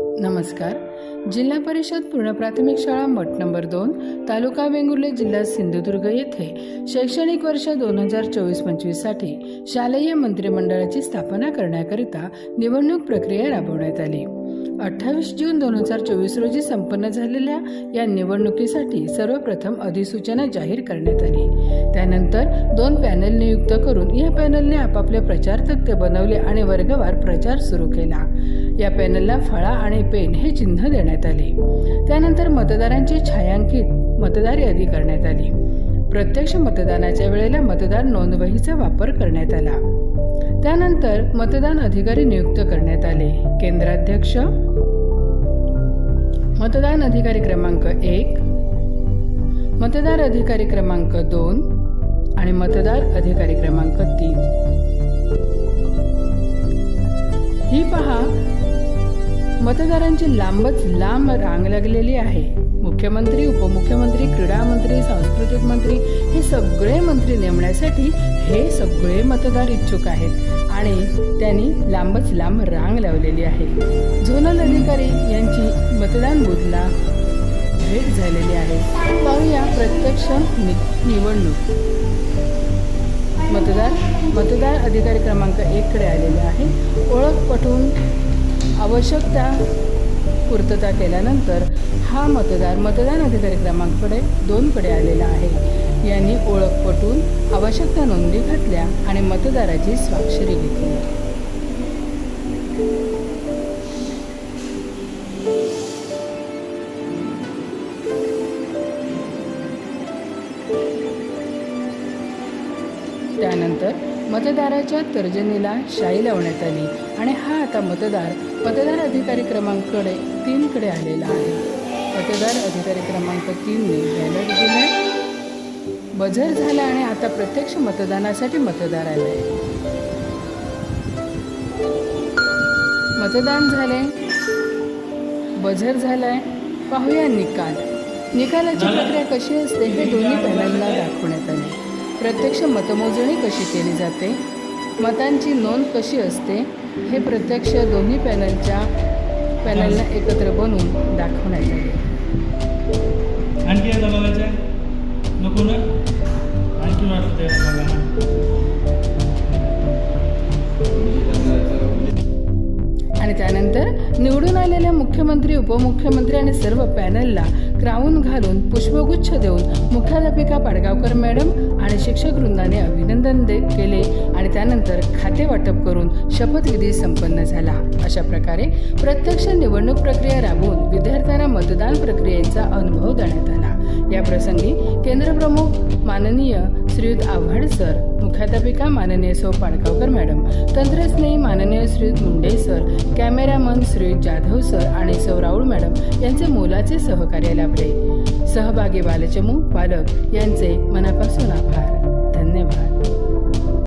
नमस्कार. जिल्हा परिषद पूर्ण प्राथमिक शाळा मठ नंबर दोन तालुका वेंगुर्ले जिल्हा सिंधुदुर्ग येथे शैक्षणिक वर्ष दोन हजार चोवीस पंचवीससाठी शालेय मंत्रिमंडळाची स्थापना करण्याकरिता निवडणूक प्रक्रिया राबवण्यात आली. अठ्ठावीस जून दोन हजार चोवीस रोजी संपन्न झालेल्या या निवडणुकीसाठी सर्वप्रथम अधिसूचना जाहीर करण्यात आली. त्यानंतर दोन पॅनल नियुक्त करून या पॅनलने आपापले प्रचार तथ्य बनवले आणि वर्गवार प्रचार सुरू केला. या पॅनलला फळा आणि पेन हे चिन्ह देण्यात आले. त्यानंतर मतदारांची छायांकित मतदार यादी करण्यात आली. प्रत्यक्ष मतदानाच्या वेळेला मतदार नोंदवहीचा वापर करण्यात आला. त्यानंतर मतदान अधिकारी नियुक्त करण्यात आले. केंद्राध्यक्ष. मतदान अधिकारी क्रमांक एक. मतदार अधिकारी क्रमांक दोन आणि मतदार अधिकारी क्रमांक तीन. ही पहा मतदारांची लांबच लांब रांग लागलेली आहे. मुख्यमंत्री उपमुख्यमंत्री क्रीडा मंत्री सांस्कृतिक मंत्री हे सगळे मंत्री नेमण्यासाठी हे सगळे मतदार इच्छुक आहेत. आणि त्यांनी लांबच लांब रांग लावलेली आहे. झोनल अधिकारी यांची मतदान बुथला भेट झालेली आहे. पाहूया प्रत्यक्ष नि- निवडणूक. मतदार मतदार अधिकारी क्रमांक एककडे आलेले आहे. ओळख पटवून आवश्यकता पूर्तता केल्यानंतर हा मतदार मतदान अधिकारी क्रमांकडे दोनकडे आलेला आहे. यांनी ओळख पटवून आवश्यकता नोंदी घातल्या आणि मतदाराची स्वाक्षरी घेतली. त्यानंतर मतदाराच्या तर्जनीला शाई लावण्यात आली आणि हा आता मतदार मतदार अधिकारी क्रमांककडे तीनकडे आलेला आहे. मतदार अधिकारी क्रमांक तीनने बॅलट दिले बझर झाला आणि आता प्रत्यक्ष मतदानासाठी मतदार आले मतदान झाले बझर झालाय. पाहूया निकाल. निकालाची प्रक्रिया कशी असते हे दोन्ही पॅनलला दाखवण्यात आले प्रत्यक्ष मतमोजणी कशी केली जाते? मतांची नोंद कशी असते? हे प्रत्यक्ष दोन्ही पॅनलच्या पॅनलला एकत्र बनवून दाखवण्यात आले. त्यानंतर निवडून आलेल्या मुख्यमंत्री उपमुख्यमंत्री आणि सर्व पॅनलला क्राऊन घालून पुष्पगुच्छ देऊन मुख्याध्यापिका पाडगावकर मॅडम आणि शिक्षक वृंदाने अभिनंदन दे केले आणि त्यानंतर खाते वाटप करून शपथविधी संपन्न झाला. अशा प्रकारे प्रत्यक्ष निवडणूक प्रक्रिया राबवून विद्यार्थ्यांना मतदान प्रक्रियेचा अनुभव देण्यात आला. या प्रसंगी केंद्रप्रमुख माननीय श्रीयुत आव्हाड सर मुख्याध्यापिका माननीय सौ पाडगावकर मॅडम तंत्रस्नेही माननीय श्रीयुत Munde sir cameraman Shri Jadhav sir आणि सौराऊळ मॅडम यांचे मोलाचे सहकार्य लाभले. सहभागी बालचमू पालक यांचे मनापासून आभार. धन्यवाद.